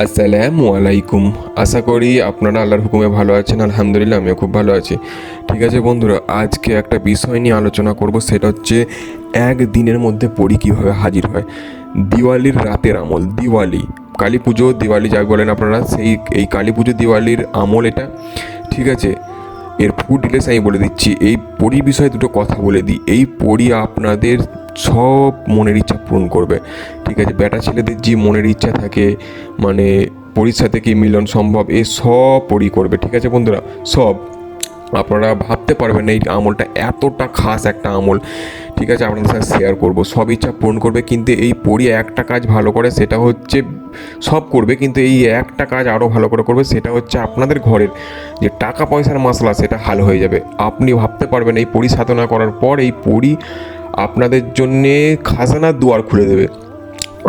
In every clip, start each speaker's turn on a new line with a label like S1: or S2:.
S1: আসসালামু আলাইকুম। আশা করি আপনারা আল্লাহর হুকুমে ভালো আছেন। আলহামদুলিল্লাহ, আমিও খুব ভালো আছি। ঠিক আছে বন্ধুরা, আজকে একটা বিষয় নিয়ে আলোচনা করব, সেটা হচ্ছে এক দিনের মধ্যে পড়ি কীভাবে হাজির হয়। দিওয়ালির রাতের আমল, দিওয়ালি। কালী পুজো, দিওয়ালি যাই বলেন আপনারা, সেই, এই কালী পুজো, দিওয়ালির আমল এটা। ঠিক আছে? এর ফুড ডিটেলস আমি বলে দিচ্ছি। এই পরি বিষয়ে দুটো কথা বলে দিই। এই পরি আপনাদের সব মনের ইচ্ছা পূরণ করবে। ঠিক আছে, বেটা ছেলেদের যে মনের ইচ্ছা থাকে মানে পরির সাথে কি মিলন সম্ভব, এ সব পরি করবে। ঠিক আছে বন্ধুরা, সব। আপনারা ভাবতে পারবেন না এই আমলটা এতটা খাস একটা আমল। ঠিক আছে, আপনাদের সাথে শেয়ার করব। সব ইচ্ছা পূরণ করবে, কিন্তু এই পরি একটা কাজ ভালো করে, সেটা হচ্ছে সব করবে, কিন্তু এই একটা কাজ আরও ভালো করে করবে, সেটা হচ্ছে আপনাদের ঘরের যে টাকা পয়সার মশলা, সেটা হাল হয়ে যাবে। আপনি ভাবতে পারবেন এই পরি সাধনা করার পর, এই পরি আপনাদের জন্যে খাজানার দুয়ার খুলে দেবে।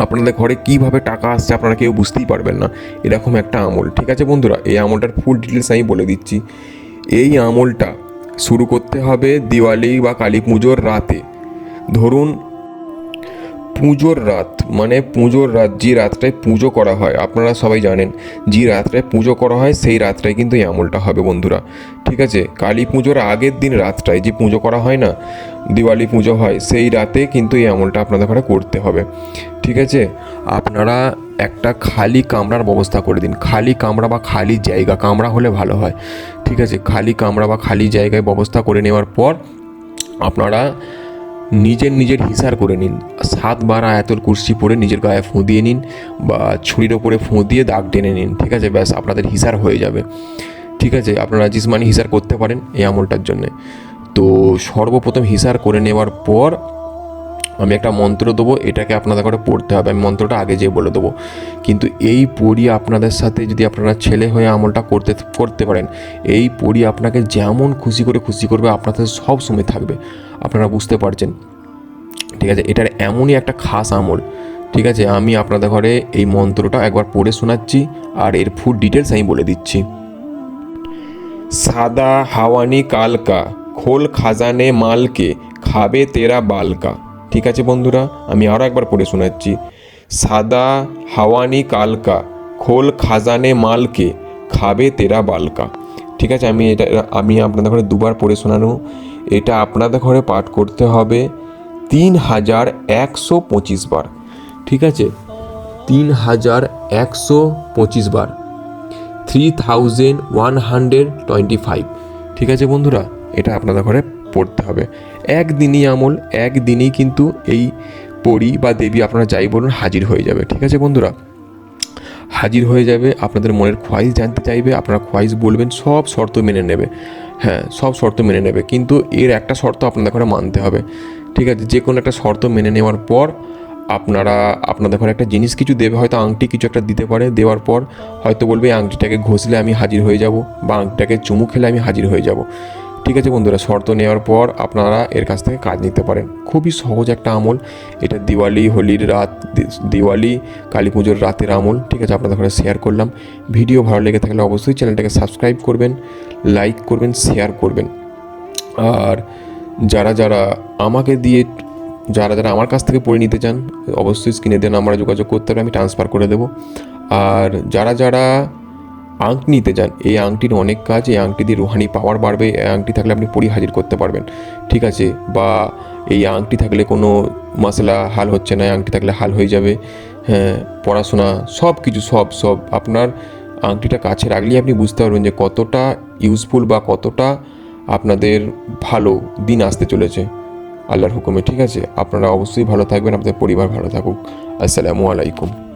S1: আপনাদের ঘরে কীভাবে টাকা আসছে আপনারা কেউ বুঝতেই পারবেন না। এরকম একটা আমল, ঠিক আছে বন্ধুরা? এই আমলটার ফুল ডিটেলস আমি বলে দিচ্ছি। এই আমলটা শুরু করতে হবে দিওয়ালি বা কালী পুজোর রাতে। ধরুন পুজোর রাত মানে পুজোর রাত, যে রাতটায় পুজো করা হয়, আপনারা সবাই জানেন, যে রাতটায় পুজো করা হয়, সেই রাতটায় কিন্তু এই আমলটা হবে বন্ধুরা। ঠিক আছে? কালী পুজোর আগের দিন রাতটায় যে পুজো করা হয় না, দিওয়ালি পুজো হয়, সেই রাতে কিন্তু এই আমলটা আপনাদের ঘরে করতে হবে। ঠিক আছে? আপনারা একটা খালি কামরার ব্যবস্থা করে দিন। খালি কামরা বা খালি জায়গা, কামরা হলে ভালো হয়। ঠিক আছে? খালি কামরা বা খালি জায়গায় ব্যবস্থা করে নেওয়ার পর আপনারা নিজের নিজের হিসার করে নিন। সাতবার আয়াতুল কুর্সি পরে নিজের গায়ে ফুঁ দিয়ে নিন বা ছুরির ওপরে ফুঁ দিয়ে দাগ টেনে নিন, ঠিক আছে? ব্যাস, আপনাদের হিসার হয়ে যাবে। ঠিক আছে? আপনারা জিসমানি হিসার করতে পারেন এই আমলটার জন্যে। তো সর্বপ্রথম হিসার করে নেওয়ার পর আমি একটা মন্ত্র দেবো, এটাকে আপনাদের করে পড়তে হবে। আমি মন্ত্রটা আগে যেয়ে বলে দেবো। কিন্তু এই পড়ি আপনাদের সাথে যদি আপনারা ছেলে হয়ে আমলটা করতে করতে পারেন, এই পড়ি আপনাকে যেমন খুশি করে খুশি করবে, আপনাদের সব সময় থাকবে। আপনারা বুঝতে পারছেন। ঠিক আছে, এটার এমনই একটা খাস আমল। ঠিক আছে, আমি আপনাদের ঘরে এই মন্ত্রটা একবার পড়ে শোনাচ্ছি আর এর ফুল ডিটেলস আমি বলে দিচ্ছি। সাদা হাওয়ানি কালকা, খোল খাজানে মালকে, খাবে তেরা বালকা। ঠিক আছে বন্ধুরা, আমি আরও একবার পড়ে শোনাচ্ছি। সাদা হাওয়ানি কালকা, খোল খাজানে মালকে, খাবে তেরা বালকা। ঠিক আছে, আমি এটা, আমি আপনাদের ঘরে দুবার পড়ে শোনানো। এটা আপনাদের ঘরে পাঠ করতে হবে তিন হাজার একশো পঁচিশ বার। ঠিক আছে? তিন হাজার একশো পঁচিশ বার। Three thousand one hundred twenty five. ঠিক আছে বন্ধুরা? এটা আপনাদের ঘরে পড়তে হবে। একদিনই আমল, একদিনেই কিন্তু এই পরি বা দেবী আপনারা যাই বলুন হাজির হয়ে যাবে। ঠিক আছে বন্ধুরা? হাজির হয়ে যাবে, আপনাদের মনের খোয়াইশ জানতে চাইবে, আপনারা খোয়াইশ বলবেন, সব শর্ত মেনে নেবে। হ্যাঁ সব শর্ত মেনে নেবে, কিন্তু এর একটা শর্ত আপনাদের ঘরে মানতে হবে। ঠিক আছে, যে কোনো একটা শর্ত মেনে নেওয়ার পর আপনারা, আপনাদের ঘরে একটা জিনিস কিছু দেবে, হয়তো আংটি কিছু একটা দিতে পারে, দেওয়ার পর হয়তো বলবে আংটিটাকে ঘষলে আমি হাজির হয়ে যাব বা আংটিটাকে চুমু খেলে আমি হাজির হয়ে যাব। ঠিক আছে বন্ধুরা, শর্ত নেওয়ার পর আপনারা এর কাছ থেকে কাজ নিতে পারেন। খুবই সহজ একটা আমল। এটা দিওয়ালি, হোলির রাত দিওয়ালি, কালী পুজোর রাতের আমল। ঠিক আছে, আপনাদের ওখানে শেয়ার করলাম। ভিডিও ভালো লেগে থাকলে অবশ্যই চ্যানেলটাকে সাবস্ক্রাইব করবেন লাইক করবেন শেয়ার করবেন। আর যারা যারা আমাকে দিয়ে, যারা যারা আমার কাছ থেকে পড়ে নিতে চান, অবশ্যই স্ক্রিনে দেন আমরা যোগাযোগ করতে হবে, আমি ট্রান্সফার করে দেবো। আর যারা যারা আংটি নিতে যান। এই আংটির অনেক কাজ, এই আংটি দিয়ে রুহানি পাওয়ার বাড়বে, এই আংটি থাকলে আপনি পরি হাজির করতে পারবেন। ঠিক আছে? বা এই আংটি থাকলে কোনো মশলা হাল হচ্ছে না আংটি থাকলে হাল হয়ে যাবে। হ্যাঁ পড়াশোনা, সব কিছু, সব সব। আপনার আংটিটা কাছে রাখলেই আপনি বুঝতে পারবেন যে কতটা ইউজফুল বা কতটা আপনাদের ভালো দিন আসতে চলেছে আল্লাহর হুকুমে। ঠিক আছে? আপনারা অবশ্যই ভালো থাকবেন, আপনাদের পরিবার ভালো থাকুক। আসসালামু আলাইকুম।